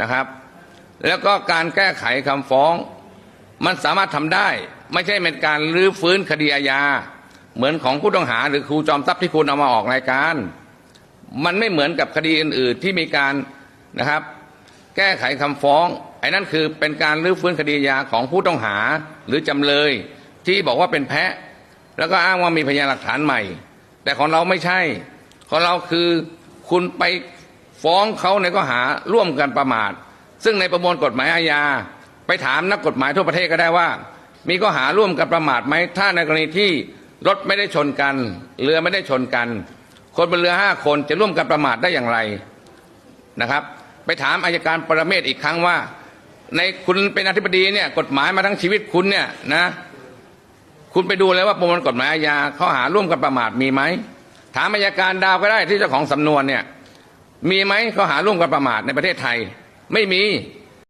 นะครับ แล้วก็การแก้ไขคำฟ้อง มันสามารถทำได้ ไม่ใช่เป็นการรื้อฟื้นคดีอาญาเหมือนของผู้ต้องหาหรือครูจอมทรัพย์ที่คุณเอามาออกรายการ มันไม่เหมือนกับคดีอื่น ๆ ที่มีการนะครับ แก้ไขคำฟ้องไอ้นั่นคือเป็นการรื้อฟื้นคดีอาญาของผู้ต้องหาหรือจำเลย ที่บอกว่าเป็นแพะ แล้วก็อ้างว่ามีพยานหลักฐานใหม่ แต่ของเราไม่ใช่ ของเราคือคุณไป ฟ้องเขาในข้อหาร่วมกันประมาท ซึ่งในประมวลกฎหมายอาญา ไปถามนักกฎหมายทั่วประเทศก็ได้ว่า มีข้อหาร่วมกันประมาทไหมถ้าในกรณีที่รถไม่ได้ชนกัน เรือไม่ได้ชนกัน คนบนเรือห้าคนจะร่วมกันประมาทได้อย่างไรนะครับ ไปถามอายการปรเมศอีกครั้งว่า ในคุณเป็นอธิบดีเนี่ยกฎหมายมาทั้งชีวิตคุณเนี่ยนะคุณไปดูเลยว่าประมวลกฎหมายอาญาข้อหาร่วมกันประมาทมีไหมถามอายการดาวก็ได้ที่เจ้าของสำนวนเนี่ย มีไหมข้อหาร่วมกันประมาทในประเทศไทย ไม่มี